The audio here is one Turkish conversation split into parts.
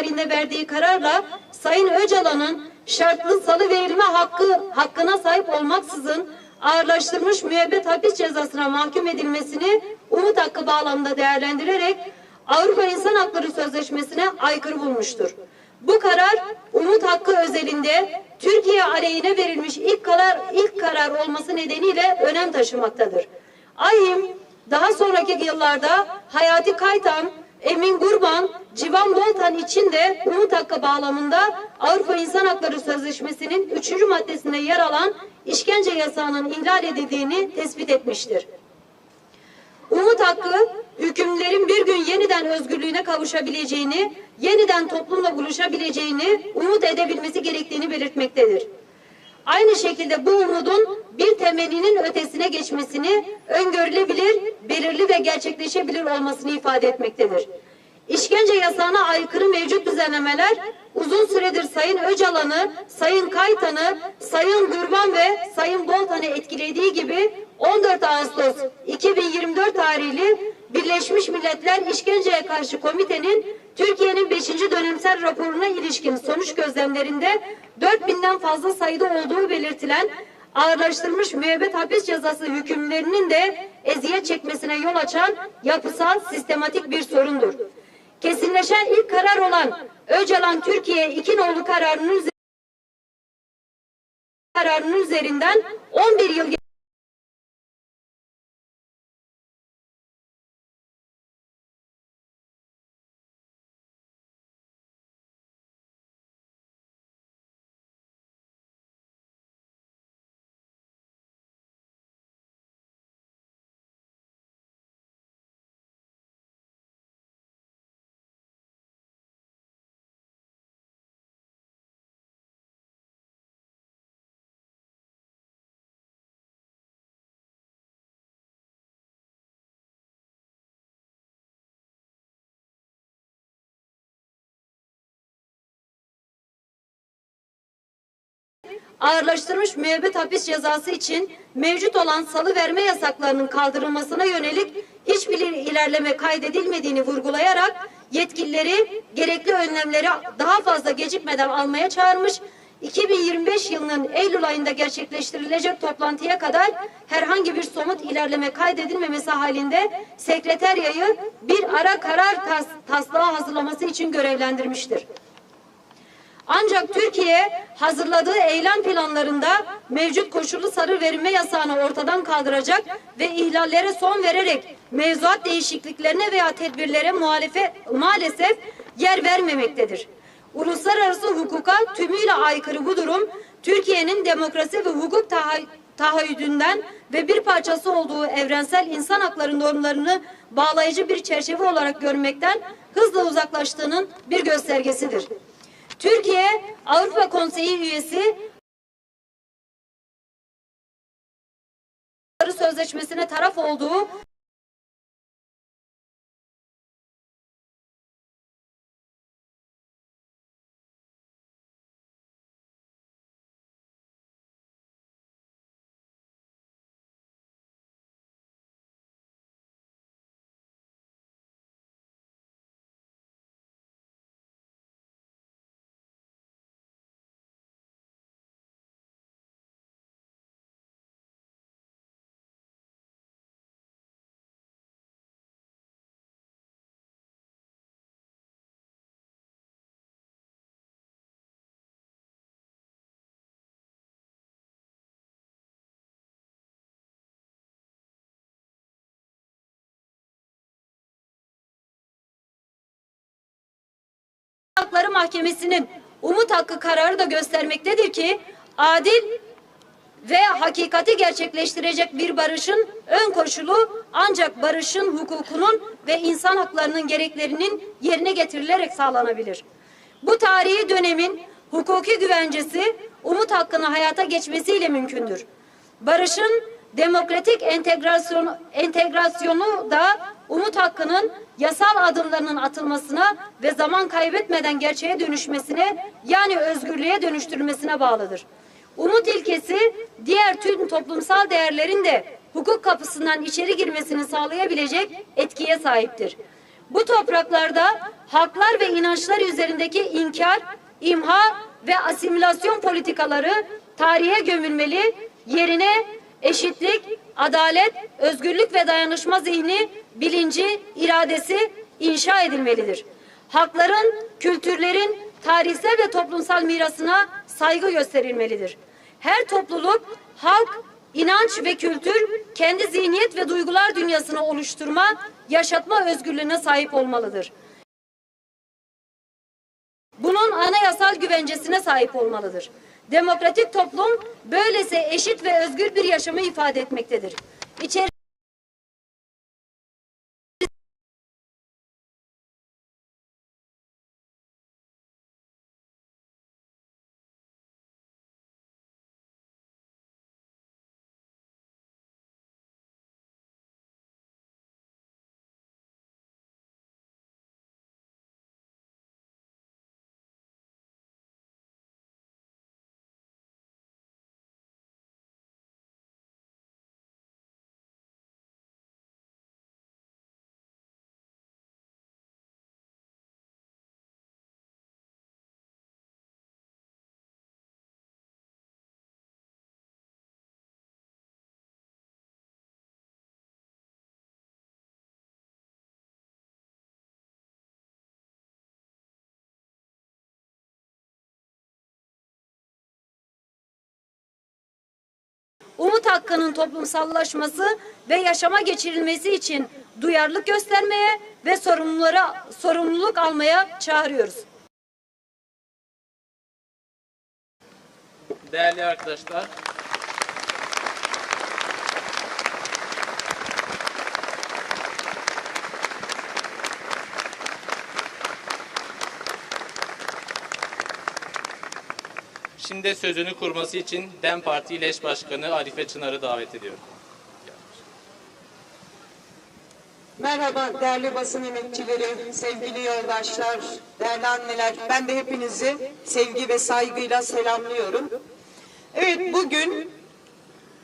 tarihinde verdiği kararla Sayın Öcalan'ın şartlı salı verilme hakkı hakkına sahip olmaksızın ağırlaştırılmış müebbet hapis cezasına mahkum edilmesini umut hakkı bağlamında değerlendirerek Avrupa İnsan Hakları Sözleşmesi'ne aykırı bulmuştur. Bu karar umut hakkı özelinde Türkiye aleyhine verilmiş ilk karar ilk karar olması nedeniyle önem taşımaktadır. AYİM daha sonraki yıllarda Hayati Kaytan, Emin Gurban, Civan Boltan için de umut hakkı bağlamında Avrupa İnsan Hakları Sözleşmesi'nin 3. maddesinde yer alan işkence yasağının ihlal edildiğini tespit etmiştir. Umut hakkı hükümlerin bir gün yeniden özgürlüğüne kavuşabileceğini, yeniden toplumla buluşabileceğini umut edebilmesi gerektiğini belirtmektedir. Aynı şekilde bu umudun bir temelinin ötesine geçmesini öngörülebilir, belirli ve gerçekleşebilir olmasını ifade etmektedir. İşkence yasağına aykırı mevcut düzenlemeler uzun süredir Sayın Öcalan'ı, Sayın Kaytan'ı, Sayın Gurban ve Sayın Boltan'ı etkilediği gibi 14 Ağustos 2024 tarihli Birleşmiş Milletler İşkenceye Karşı Komitenin Türkiye'nin 5. dönemsel raporuna ilişkin sonuç gözlemlerinde 4000'den fazla sayıda olduğu belirtilen ağırlaştırılmış müebbet hapis cezası hükümlerinin de eziyet çekmesine yol açan yapısal sistematik bir sorundur. Kesinleşen ilk karar olan Öcalan Türkiye iki nolu kararının üzerinde kararının üzerinden 11 yıl ağırlaştırılmış müebbet hapis cezası için mevcut olan salı verme yasaklarının kaldırılmasına yönelik hiçbir ilerleme kaydedilmediğini vurgulayarak yetkilileri gerekli önlemleri daha fazla gecikmeden almaya çağırmış. 2025 yılının Eylül ayında gerçekleştirilecek toplantıya kadar herhangi bir somut ilerleme kaydedilmemesi halinde sekreteryayı bir ara karar tas taslağı hazırlaması için görevlendirmiştir. Ancak Türkiye hazırladığı eylem planlarında mevcut koşullu sarı verilme yasağını ortadan kaldıracak ve ihlallere son vererek mevzuat değişikliklerine veya tedbirlere muhalefet maalesef yer vermemektedir. Uluslararası hukuka tümüyle aykırı bu durum Türkiye'nin demokrasi ve hukuk tahay tahayyüdünden ve bir parçası olduğu evrensel insan hakları normlarını bağlayıcı bir çerçeve olarak görmekten hızla uzaklaştığının bir göstergesidir. Türkiye Avrupa Konseyi üyesi Sözleşmesi'ne taraf olduğu Hakları Mahkemesi'nin umut hakkı kararı da göstermektedir ki adil ve hakikati gerçekleştirecek bir barışın ön koşulu ancak barışın hukukunun ve insan haklarının gereklerinin yerine getirilerek sağlanabilir. Bu tarihi dönemin hukuki güvencesi umut hakkını hayata geçmesiyle mümkündür. Barışın demokratik entegrasyonu, entegrasyonu da umut hakkının yasal adımlarının atılmasına ve zaman kaybetmeden gerçeğe dönüşmesine yani özgürlüğe dönüştürmesine bağlıdır. Umut ilkesi diğer tüm toplumsal değerlerin de hukuk kapısından içeri girmesini sağlayabilecek etkiye sahiptir. Bu topraklarda haklar ve inançlar üzerindeki inkar, imha ve asimilasyon politikaları tarihe gömülmeli, yerine eşitlik, adalet, özgürlük ve dayanışma zihni, bilinci, iradesi inşa edilmelidir. Hakların, kültürlerin tarihsel ve toplumsal mirasına saygı gösterilmelidir. Her topluluk, halk, inanç ve kültür kendi zihniyet ve duygular dünyasını oluşturma, yaşatma özgürlüğüne sahip olmalıdır. Bunun anayasal güvencesine sahip olmalıdır. Demokratik toplum böylese eşit ve özgür bir yaşamı ifade etmektedir. İçeri umut hakkının toplumsallaşması ve yaşama geçirilmesi için duyarlılık göstermeye ve sorumlulara sorumluluk almaya çağırıyoruz. Değerli arkadaşlar, Şimdi sözünü kurması için DEM Parti İl Başkanı Arife Çınar'ı davet ediyorum. Merhaba değerli basın emekçileri, sevgili yoldaşlar, değerli anneler. Ben de hepinizi sevgi ve saygıyla selamlıyorum. Evet bugün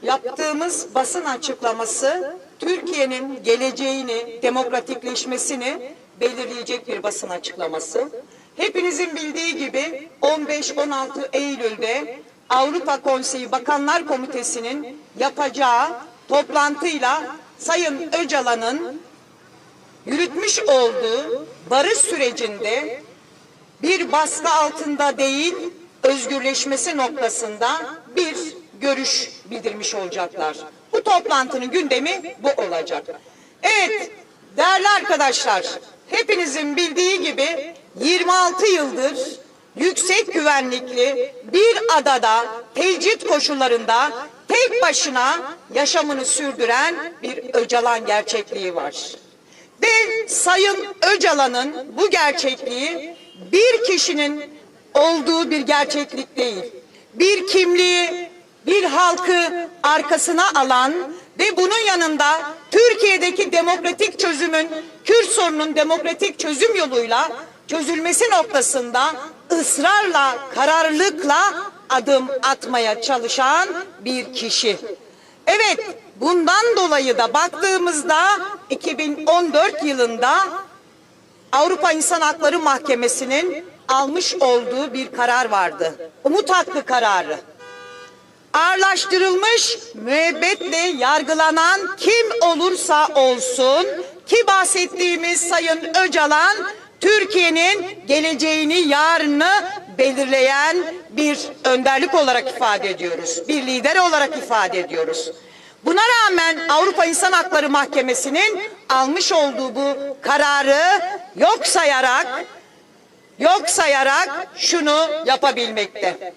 yaptığımız basın açıklaması Türkiye'nin geleceğini, demokratikleşmesini belirleyecek bir basın açıklaması. Hepinizin bildiği gibi 15-16 Eylül'de Avrupa Konseyi Bakanlar Komitesi'nin yapacağı toplantıyla Sayın Öcalan'ın yürütmüş olduğu barış sürecinde bir baskı altında değil özgürleşmesi noktasında bir görüş bildirmiş olacaklar. Bu toplantının gündemi bu olacak. Evet değerli arkadaşlar hepinizin bildiği gibi 26 yıldır yüksek güvenlikli bir adada tecrit koşullarında tek başına yaşamını sürdüren bir Öcalan gerçekliği var. Ve Sayın Öcalan'ın bu gerçekliği bir kişinin olduğu bir gerçeklik değil. Bir kimliği, bir halkı arkasına alan ve bunun yanında Türkiye'deki demokratik çözümün, Kürt sorunun demokratik çözüm yoluyla çözülmesi noktasında ısrarla, kararlılıkla adım atmaya çalışan bir kişi. Evet, bundan dolayı da baktığımızda 2014 yılında Avrupa İnsan Hakları Mahkemesi'nin almış olduğu bir karar vardı. Umut hakkı kararı. Ağırlaştırılmış müebbetle yargılanan kim olursa olsun ki bahsettiğimiz Sayın Öcalan Türkiye'nin geleceğini, yarını belirleyen bir önderlik olarak ifade ediyoruz. Bir lider olarak ifade ediyoruz. Buna rağmen Avrupa İnsan Hakları Mahkemesi'nin almış olduğu bu kararı yok sayarak yok sayarak şunu yapabilmekte.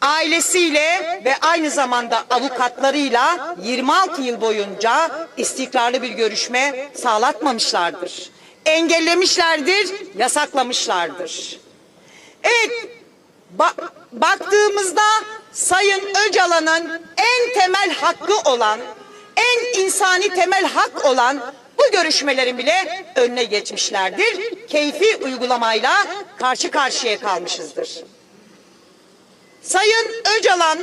Ailesiyle ve aynı zamanda avukatlarıyla 26 yıl boyunca istikrarlı bir görüşme sağlatmamışlardır. Engellemişlerdir, yasaklamışlardır. Evet, ba- baktığımızda Sayın Öcalan'ın en temel hakkı olan, en insani temel hak olan bu görüşmelerin bile önüne geçmişlerdir. Keyfi uygulamayla karşı karşıya kalmışızdır. Sayın Öcalan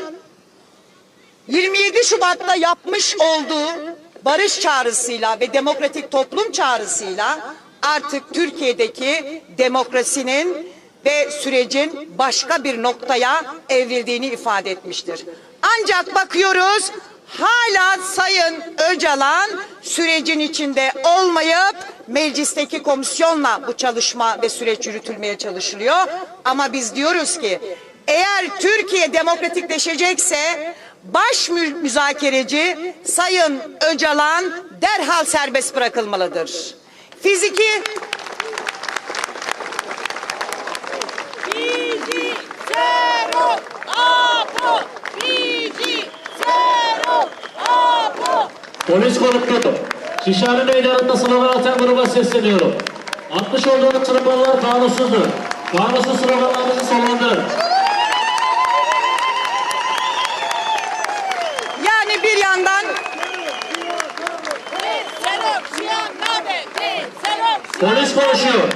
27 Şubat'ta yapmış olduğu barış çağrısıyla ve demokratik toplum çağrısıyla artık Türkiye'deki demokrasinin ve sürecin başka bir noktaya evrildiğini ifade etmiştir. Ancak bakıyoruz hala Sayın Öcalan sürecin içinde olmayıp meclisteki komisyonla bu çalışma ve süreç yürütülmeye çalışılıyor. Ama biz diyoruz ki eğer Türkiye demokratikleşecekse baş mü- müzakereci Sayın Öcalan derhal serbest bırakılmalıdır. Fiziki Bizi zero apo Bizi zero apo Polis konukları, Şişhane Meydanı'nda slogan atan gruba sesleniyorum. Atmış olduğunuz sloganlar kanunsuzdur. Kanunsuz sloganlarınızı sonlandırın. Polis konuşuyor.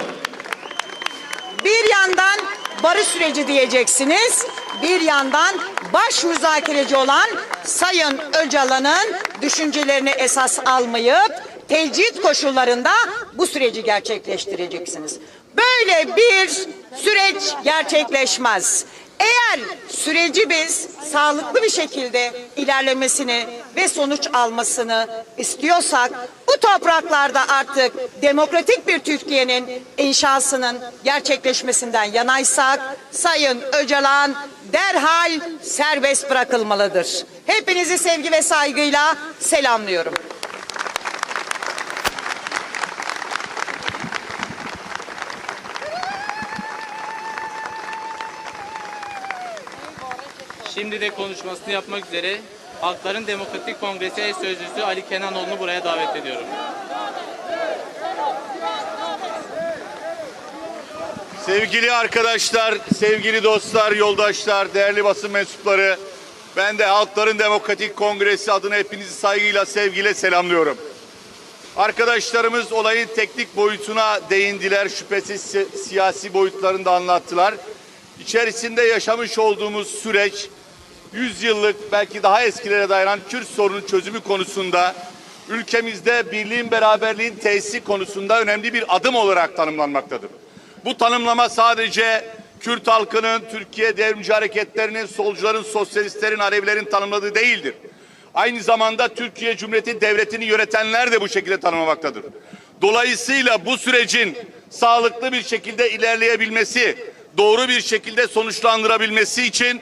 Bir yandan barış süreci diyeceksiniz. Bir yandan baş müzakereci olan Sayın Öcalan'ın düşüncelerini esas almayıp tecrit koşullarında bu süreci gerçekleştireceksiniz. Böyle bir süreç gerçekleşmez. Eğer süreci biz sağlıklı bir şekilde ilerlemesini ve sonuç almasını istiyorsak bu topraklarda artık demokratik bir Türkiye'nin inşasının gerçekleşmesinden yanaysak Sayın Öcalan derhal serbest bırakılmalıdır. Hepinizi sevgi ve saygıyla selamlıyorum. Şimdi de konuşmasını yapmak üzere Halkların Demokratik Kongresi eş sözcüsü Ali Kenanoğlu'nu buraya davet ediyorum. Sevgili arkadaşlar, sevgili dostlar, yoldaşlar, değerli basın mensupları, ben de Halkların Demokratik Kongresi adına hepinizi saygıyla, sevgiyle selamlıyorum. Arkadaşlarımız olayın teknik boyutuna değindiler, şüphesiz si- siyasi boyutlarını da anlattılar. İçerisinde yaşamış olduğumuz süreç, 100 yıllık belki daha eskilere dayanan Kürt sorunun çözümü konusunda ülkemizde birliğin beraberliğin tesisi konusunda önemli bir adım olarak tanımlanmaktadır. Bu tanımlama sadece Kürt halkının, Türkiye devrimci hareketlerinin, solcuların, sosyalistlerin, Alevilerin tanımladığı değildir. Aynı zamanda Türkiye Cumhuriyeti Devleti'ni yönetenler de bu şekilde tanımlamaktadır. Dolayısıyla bu sürecin sağlıklı bir şekilde ilerleyebilmesi, doğru bir şekilde sonuçlandırabilmesi için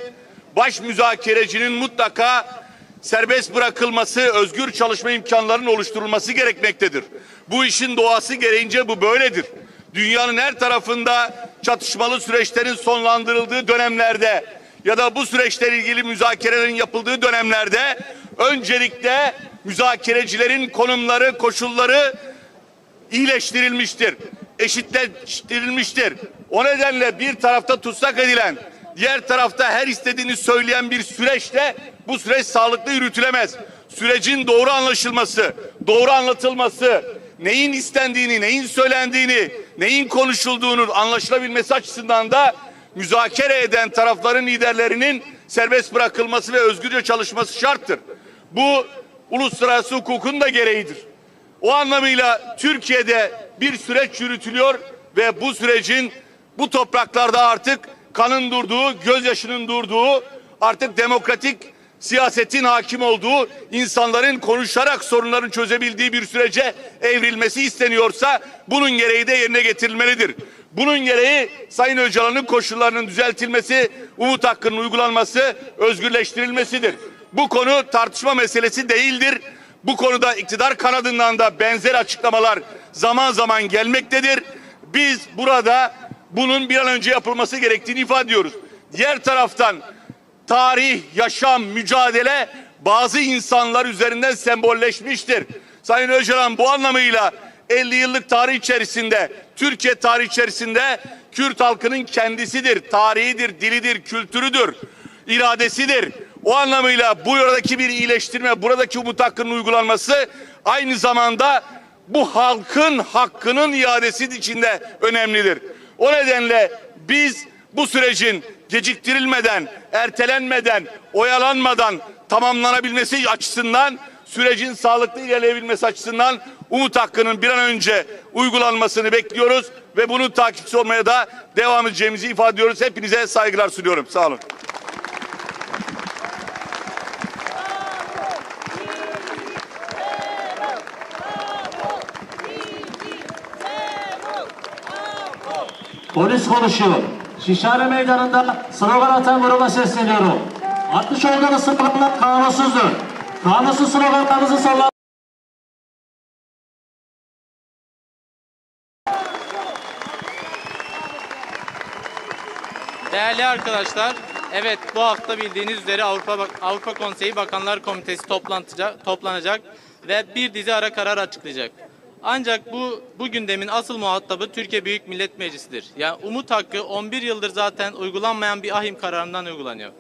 baş müzakerecinin mutlaka serbest bırakılması, özgür çalışma imkanlarının oluşturulması gerekmektedir. Bu işin doğası gereğince bu böyledir. Dünyanın her tarafında çatışmalı süreçlerin sonlandırıldığı dönemlerde ya da bu süreçle ilgili müzakerelerin yapıldığı dönemlerde öncelikle müzakerecilerin konumları, koşulları iyileştirilmiştir, eşitleştirilmiştir. O nedenle bir tarafta tutsak edilen, diğer tarafta her istediğini söyleyen bir süreçte bu süreç sağlıklı yürütülemez. Sürecin doğru anlaşılması, doğru anlatılması, neyin istendiğini, neyin söylendiğini, neyin konuşulduğunu anlaşılabilmesi açısından da müzakere eden tarafların liderlerinin serbest bırakılması ve özgürce çalışması şarttır. Bu uluslararası hukukun da gereğidir. O anlamıyla Türkiye'de bir süreç yürütülüyor ve bu sürecin bu topraklarda artık kanın durduğu, gözyaşının durduğu, artık demokratik siyasetin hakim olduğu, insanların konuşarak sorunların çözebildiği bir sürece evrilmesi isteniyorsa bunun gereği de yerine getirilmelidir. Bunun gereği Sayın Öcalan'ın koşullarının düzeltilmesi, umut hakkının uygulanması, özgürleştirilmesidir. Bu konu tartışma meselesi değildir. Bu konuda iktidar kanadından da benzer açıklamalar zaman zaman gelmektedir. Biz burada bunun bir an önce yapılması gerektiğini ifade ediyoruz. Diğer taraftan tarih, yaşam, mücadele bazı insanlar üzerinden sembolleşmiştir. Sayın Öcalan bu anlamıyla 50 yıllık tarih içerisinde, Türkiye tarih içerisinde Kürt halkının kendisidir, tarihidir, dilidir, kültürüdür, iradesidir. O anlamıyla bu buradaki bir iyileştirme, buradaki umut hakkının uygulanması aynı zamanda bu halkın hakkının iadesi içinde önemlidir. O nedenle biz bu sürecin geciktirilmeden, ertelenmeden, oyalanmadan tamamlanabilmesi açısından sürecin sağlıklı ilerleyebilmesi açısından umut hakkının bir an önce uygulanmasını bekliyoruz ve bunun takipçisi olmaya da devam edeceğimizi ifade ediyoruz. Hepinize saygılar sunuyorum. Sağ olun. Polis konuşuyor. Şişhane Meydanı'nda slogan atan gruba sesleniyorum. Atmış olduğunuz sloganlar kanunsuzdur. Kanunsuz sloganlarınızı sallan. Değerli arkadaşlar, evet bu hafta bildiğiniz üzere Avrupa Avrupa Konseyi Bakanlar Komitesi toplanacak, toplanacak ve bir dizi ara karar açıklayacak. Ancak bu bu gündemin asıl muhatabı Türkiye Büyük Millet Meclisi'dir. Yani umut hakkı 11 yıldır zaten uygulanmayan bir ahim kararından uygulanıyor.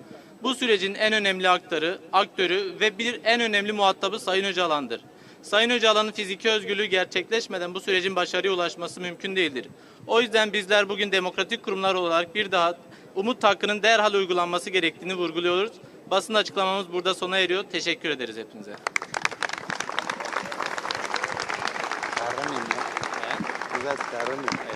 Bu sürecin en önemli aktarı, aktörü ve bir en önemli muhatabı Sayın Öcalan'dır. Sayın Öcalan'ın fiziki özgürlüğü gerçekleşmeden bu sürecin başarıya ulaşması mümkün değildir. O yüzden bizler bugün demokratik kurumlar olarak bir daha umut hakkının derhal uygulanması gerektiğini vurguluyoruz. Basın açıklamamız burada sona eriyor. Teşekkür ederiz hepinize. از درون